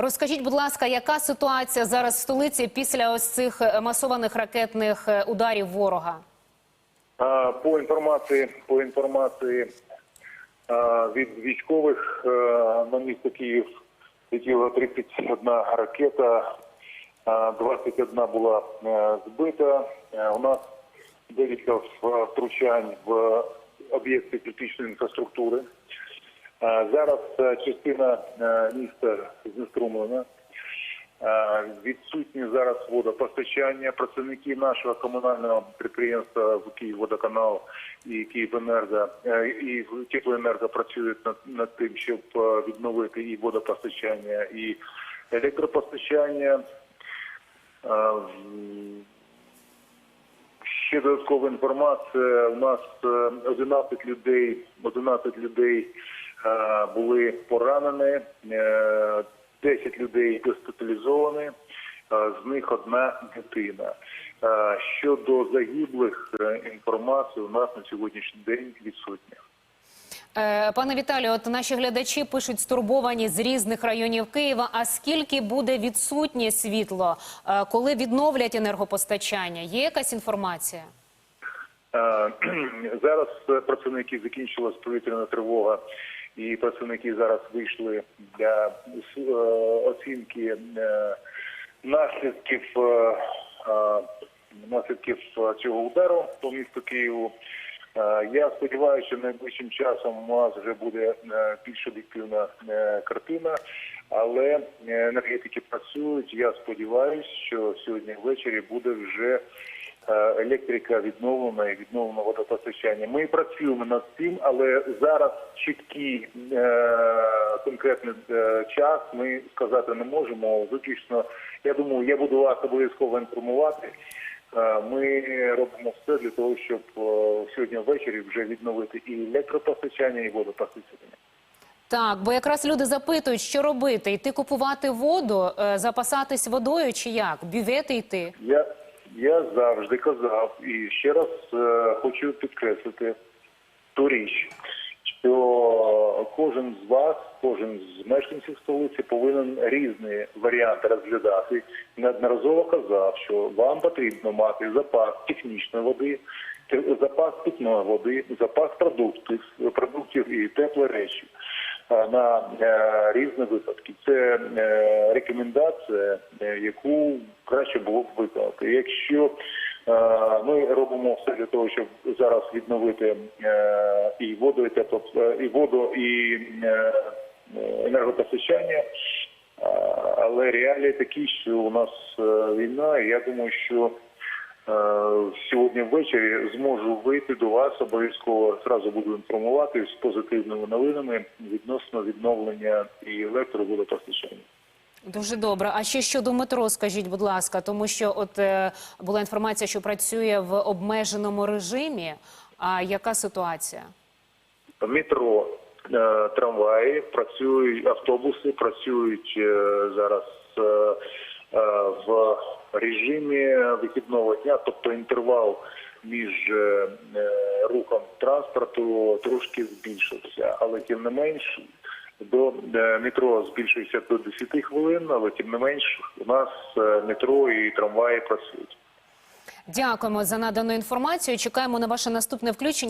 Розкажіть, будь ласка, яка ситуація зараз в столиці після ось цих е, масованих ракетних е, ударів ворога? По інформації, по інформації від військових на місто Київ летіла 31 ракета, а, 21 була е, збита. Е, У нас декілька втручань в об'єкти критичної інфраструктури. Зараз е, частина е, міста знеструмлена. Е, Відсутні зараз водопостачання. Працівники нашого комунального підприємства в Київводоканал і Київенерго е, і теплоенерго працюють над, над тим, щоб е, відновити і водопостачання, і електропостачання. Е, Ще додаткова інформація. У нас е, 11 людей, 11 людей е, були поранені, е, 10 людей госпіталізовані, з них одна дитина. Щодо загиблих, е, інформація у нас на сьогоднішній день відсутня. Е, Пане Віталію, от наші глядачі пишуть стурбовані з різних районів Києва. А скільки буде відсутнє світло, е, коли відновлять енергопостачання? Є якась інформація? Зараз працівники закінчилась повітряна тривога, і працівники зараз вийшли для е, оцінки е, наслідків е, наслідків цього удару по місту Києву. Я сподіваюся, що найближчим часом у нас вже буде більш об'єктивна картина, але енергетики працюють. Я сподіваюся, що сьогодні ввечері буде вже електрика відновлена і відновлено водопостачання. Ми працюємо над цим, але зараз чіткий е, конкретний е, час ми сказати не можемо. Виключно, я думаю, я буду вас обов'язково інформувати. Е, Ми робимо все для того, щоб е, сьогодні ввечері вже відновити і електропостачання, і водопостачання. Так, бо якраз люди запитують, що робити: йти купувати воду, е, запасатись водою чи як? Бювети йти? Я, я завжди казав і ще раз е, хочу підкреслити ту річ, що кожен з вас, кожен з мешканців столиці повинен різні варіанти розглядати. Неодноразово казав, що вам потрібно мати запас технічної води, запас питної води, запас продуктів, продуктів і теплої речі на е, різні випадки. Це е, рекомендація, е, яку краще було б виконати. Якщо ми робимо все для того, щоб зараз відновити і воду, і тепло, і воду, і енергопостачання. Але реалії такі, що у нас війна, і я думаю, що сьогодні ввечері зможу вийти до вас обов'язково зразу буду інформувати з позитивними новинами відносно відновлення і електроводопостачання. Дуже добре. А ще щодо метро, скажіть, будь ласка, тому що от е, була інформація, що працює в обмеженому режимі. А яка ситуація? Метро, е, трамваї, працюють автобуси, працюють е, зараз е, е, режимі вихідного дня, тобто інтервал між е, е, рухом транспорту трошки збільшився, але тим не менш. До е, метро збільшується до 10 хвилин, але тим не менш у нас метро і трамваї працюють. Дякуємо за надану інформацію. Чекаємо на ваше наступне включення.